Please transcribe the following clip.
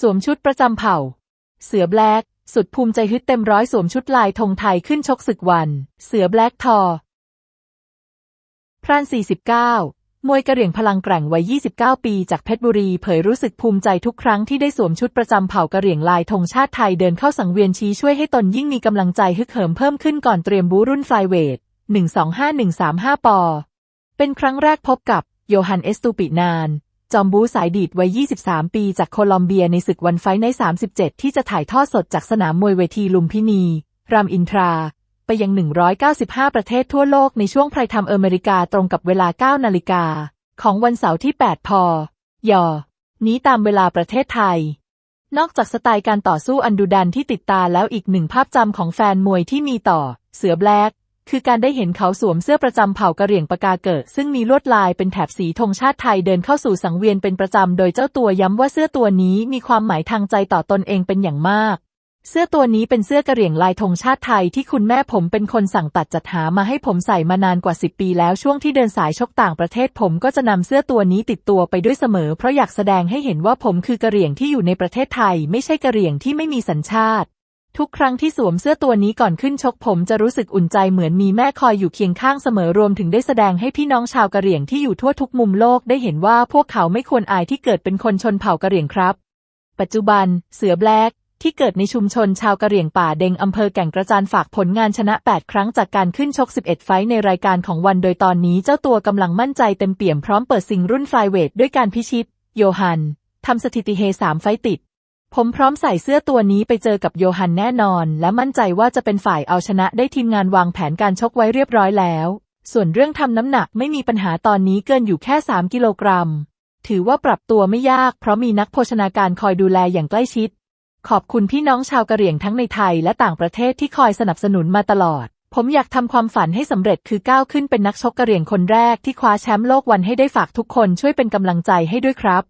สวมชุดประจำเผ่า เสือแบล็กสุดภูมิใจฮึดเต็มร้อยสวมชุดลายธงไทยขึ้นชกศึกวัน เสือแบล็กทอ พราน 49 มวยกระเหรี่ยงพลังแกร่งวัย 29 ปีจากเพชรบุรีเผยรู้สึกภูมิใจทุกครั้งที่ได้สวมชุดประจำเผ่ากระเหรี่ยงลายธงชาติไทยเดินเข้าสังเวียนชี้ช่วยให้ตนยิ่งมีกำลังใจฮึกเหิมเพิ่มขึ้นก่อนเตรียมบูรุ่นไฟเวท 125135 ปอ เป็นครั้งแรกพบกับโยฮันเอสตูปินาน จอมบูสายดีดวัย 23 ปีจากโคลอมเบียในศึกวันไฟใน 37 ที่จะถ่ายทอดสดจากสนามมวยเวทีลุมพินี รามอินทรา ไปยัง 195 ประเทศทั่วโลกในช่วงไพรทำอเมริกาตรงกับเวลา 9 นาฬิกา ของวันเสาร์ที่ 8 พยนี้ตามเวลาประเทศไทย นอกจากสไตล์การต่อสู้อันดุดันที่ติดตาแล้วอีกหนึ่งภาพจำของแฟนมวยที่มีต่อ เสือแบล็ก คือการได้เห็นเขาสวมเสื้อประจำเผ่ากะเหรี่ยงปากาเกิด ซึ่งมีลวดลายเป็นแถบสีธงชาติไทยเดินเข้าสู่สังเวียนเป็นประจำ โดยเจ้าตัวย้ำว่าเสื้อตัวนี้มีความหมายทางใจต่อตนเองเป็นอย่างมาก เสื้อตัวนี้เป็นเสื้อกะเหรี่ยงลายธงชาติไทยที่คุณแม่ผมเป็นคนสั่งตัดจัดหามาให้ผมใส่มานานกว่า 10 ปีแล้วช่วงที่เดินสายชกต่างประเทศผมก็จะนำเสื้อตัวนี้ติดตัวไปด้วยเสมอ เพราะอยากแสดงให้เห็นว่าผมคือกะเหรี่ยงที่อยู่ในประเทศไทย ไม่ใช่กะเหรี่ยงที่ไม่มีสัญชาติ ทุกครั้งที่สวมเสื้อตัวนี้ก่อนขึ้นชกผมจะรู้สึกอุ่นใจเหมือนมีแม่คอยอยู่เคียงข้างเสมอรวมถึงได้แสดงให้พี่น้องชาวกะเหรี่ยงที่อยู่ทั่วทุกมุมโลกได้เห็นว่าพวกเขาไม่ควรอายที่เกิดเป็นคนชนเผ่ากะเหรี่ยงครับ ปัจจุบัน เสือแบล็กที่เกิดในชุมชนชาวกะเหรี่ยงป่าเดงอำเภอแก่งกระจานฝากผลงานชนะ 8 ครั้งจากการขึ้นชก 11 ไฟท์ในรายการของวันโดยตอนนี้เจ้าตัวกำลังมั่นใจเต็มเปี่ยมพร้อมเปิดซิงรุ่นไฟเวทด้วยการพิชิต โยฮันทำสถิติเฮสามไฟต์ติด ผมพร้อมใส่เสื้อตัวนี้ไปเจอกับโยฮันแน่นอน และมั่นใจว่าจะเป็นฝ่ายเอาชนะได้ทีมงานวางแผนการชกไว้เรียบร้อยแล้ว ส่วนเรื่องทำน้ำหนักไม่มีปัญหาตอนนี้เกินอยู่แค่ 3 กิโลกรัม ถือว่าปรับตัวไม่ยากเพราะมีนักโภชนาการคอยดูแลอย่างใกล้ชิด ขอบคุณพี่น้องชาวกะเหรี่ยงทั้งในไทยและต่างประเทศที่คอยสนับสนุนมาตลอด ผมอยากทำความฝันให้สำเร็จคือก้าวขึ้นเป็นนักชกกะเหรี่ยงคนแรกที่คว้าแชมป์โลกวันให้ได้ฝากทุกคนช่วยเป็นกำลังใจให้ด้วยครับ